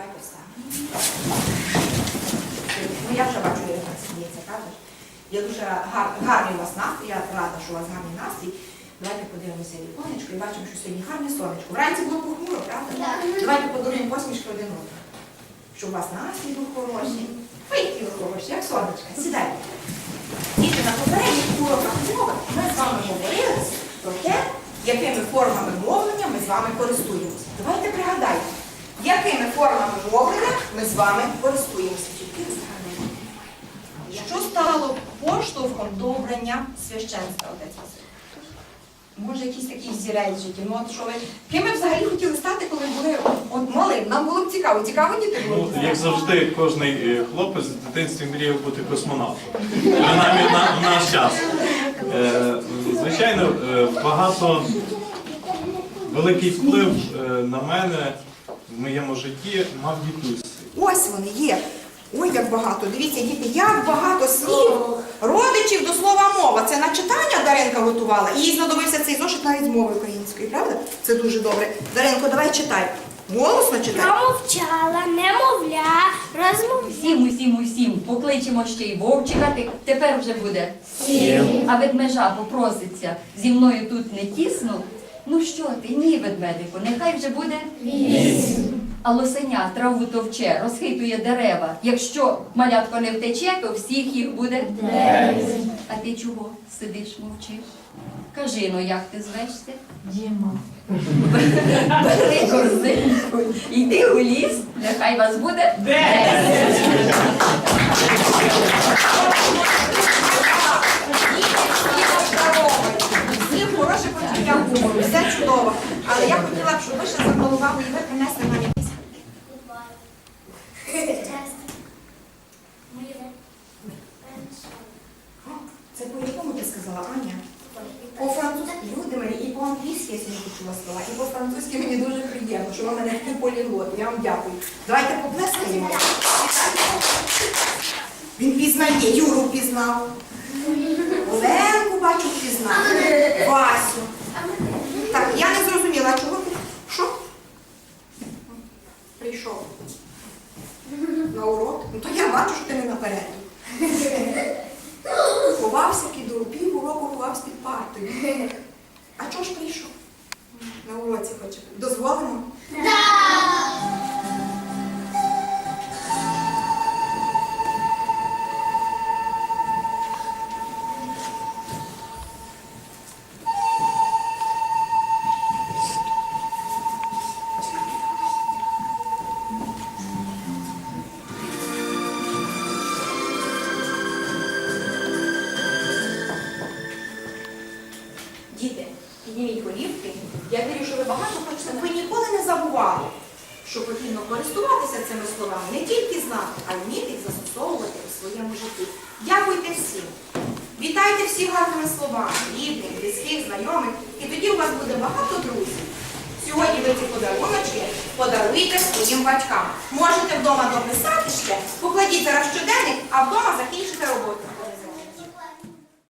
давайте. Ну, я вже бачу, як так сміється, ж? Я дуже гар, гарний у вас настрій, я рада, що у вас гарний настрій. Давайте подивимося віконечко і бачимо, що сьогодні гарне сонечко. Вранці було похмуро, правда? Так. Давайте подаруємо посмішки один одному. Щоб у вас настрій був хороший. Ви які ви хороші, як сонечка. Сідайте. Діти, на попередніх уроках мови ми з вами говорили про те, якими формами мовлення ми з вами користуємося. Давайте пригадаємо, якими формами мовлення ми з вами користуємося. Тільки згадаємо. Що стало поштовхом до обрання священства, отець Василь? Може, якийсь такий зірець житті? Ну, от що ви... Ким ви взагалі хотіли стати, коли були от малим? Нам було б цікаво. Цікаво діти було? Ну, як завжди, кожен е, хлопець в дитинстві мріяв бути космонавтом. Принаймні на, в наш час. Е, звичайно, е, багато великий вплив е, на мене в моєму житті мав дідусь. Ось вони є. Ой, як багато. Дивіться, діти, як багато слів родичів до слова мова. Це на читання Даринка готувала. І їй знадобився цей зошит навіть з мови української, правда? Це дуже добре. Даринко, давай читай. Голосно читай. Промовчала, немовля, розмовляла. Усім, усім, усім покличемо ще й вовчика, ти- тепер вже буде сім. А ведмежа попроситься зі мною тут не тісно. Ну що ти, ні, ведмедику, нехай вже буде вісім. А лосеня траву товче, розхитує дерева. Якщо малятко не втече, то всіх їх буде дев'ять. А ти чого сидиш, мовчиш? Кажи ну, як ти звешся? Діма. Бери корзинку, йди у ліс, нехай вас буде десять. Почуття гумору, все чудово. Але я хотіла б, щоб ви ще запланували і ви принесли нам якісь. Це по якому ти сказала, Аня? По-французьки, люди мені, і по-англійськи я сьогодні почула слова, і по-французьки мені дуже приємно, що ви мене такий поліглот. Я вам дякую. Давайте поплескаємо. Він пізнає, Юру пізнав. Оленку бачу пізнав. Васю. Так, я не зрозуміла, а чого ти? Що? Прийшов. На урок? Ну то я бачу, що ти не наперед. Ховався урок, пів уроку ховався під партою. А чого ж прийшов? На уроці хоче. Дозволимо? Підніміть голівки. Я вірю, що ви багато хочете. Ви ніколи не забували, що потрібно користуватися цими словами, не тільки знати, а й вміти їх застосовувати у своєму житті. Дякуйте всім. Вітайте всіх гарними словами, рідних, близьких, знайомих, і тоді у вас буде багато друзів. Сьогодні ви ці подаруночки подаруйте своїм батькам. Можете вдома дописати ще, покладіть зараз щоденник, а вдома закінчите роботу.